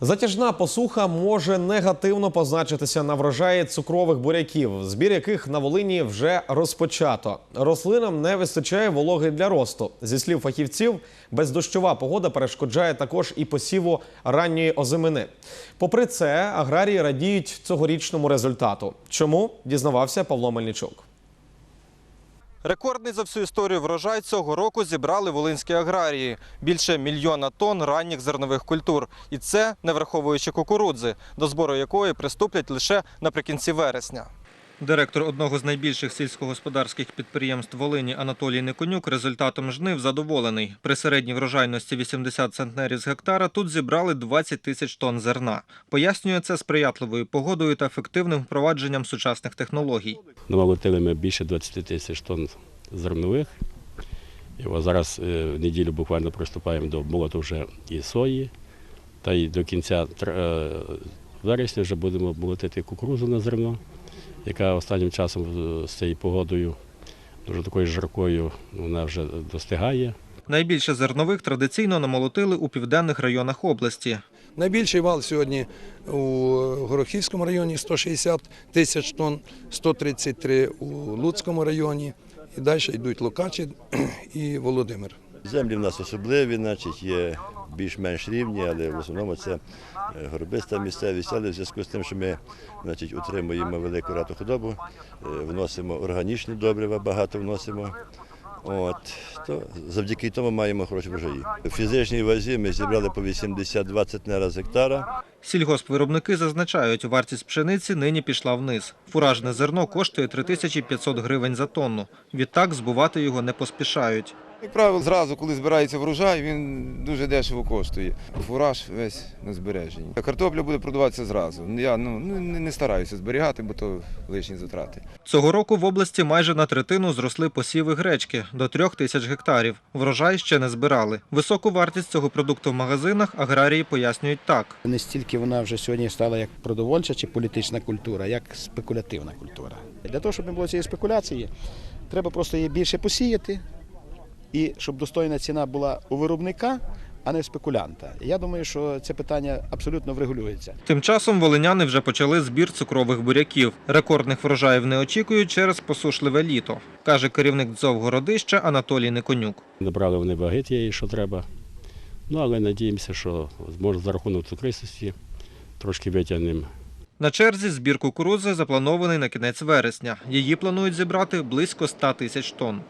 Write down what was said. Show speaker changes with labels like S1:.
S1: Затяжна посуха може негативно позначитися на врожаї цукрових буряків, збір яких на Волині вже розпочато. Рослинам не вистачає вологи для росту. Зі слів фахівців, бездощова погода перешкоджає також і посіву ранньої озимини. Попри це, аграрії радіють цьогорічному результату. Чому дізнавався Павло Мельничук.
S2: Рекордний за всю історію врожай цього року зібрали волинські аграрії – більше мільйона тонн ранніх зернових культур. І це не враховуючи кукурудзи, до збору якої приступлять лише наприкінці вересня. Директор одного з найбільших сільськогосподарських підприємств Волині Анатолій Никонюк результатом жнив задоволений. При середній врожайності 80 центнерів з гектара тут зібрали 20 тисяч тонн зерна. Пояснює це сприятливою погодою та ефективним впровадженням сучасних технологій.
S3: Намолотили ми більше 20 тисяч тонн зернових. Зараз е, в неділю буквально приступаємо до молоту вже і сої. Та й до кінця е, вересня вже будемо молотити кукурузу на зерно, яка останнім часом е, з цією погодою, дуже такою жаркою, вона вже достигає.
S2: Найбільше зернових традиційно намолотили у південних районах області.
S4: Найбільший вал сьогодні у Горохівському районі 160 тисяч тонн, 133 у Луцькому районі. І далі йдуть Лукачі і Володимир.
S5: Землі в нас особливі, значить, є більш-менш рівні, але в основному це е, горбиста місцевість. Але в зв'язку з тим, що ми значить, утримуємо велику ратохудобу, е, вносимо органічні добрива, багато вносимо. От, то завдяки тому маємо хороші врожаї. В фізичній вазі ми зібрали по 82 центнера з гектара.
S2: Сільгоспвиробники зазначають, вартість пшениці нині пішла вниз. Фуражне зерно коштує 3500 гривень за тонну. Відтак збувати його не поспішають.
S6: Як правило, зразу, коли збирається врожай, він дуже дешево коштує. Фураж весь на збереженні. Картопля буде продаватися зразу. Я ну, не, не стараюся зберігати, бо то лишні затрати.
S2: Цього року в області майже на третину зросли посіви гречки – до трьох тисяч гектарів. Врожай ще не збирали. Високу вартість цього продукту в магазинах аграрії пояснюють так.
S7: Не стільки вона вже сьогодні стала як продовольча чи політична культура, як спекулятивна культура. Для того, щоб не було цієї спекуляції, треба просто її більше посіяти, і щоб достойна ціна була у виробника, а не спекулянта. Я думаю, що це питання абсолютно врегулюється.
S2: Тим часом волиняни вже почали збір цукрових буряків. Рекордних врожаїв не очікують через посушливе літо, каже керівник ДЗОВ Городища Анатолій Никонюк.
S3: Набрали вони ваги тієї, що треба. Ну, але надіємося, що може за рахунок цукристості трошки витягнемо
S2: На черзі збір кукурудзи запланований на кінець вересня. Її планують зібрати близько 100 тисяч тонн.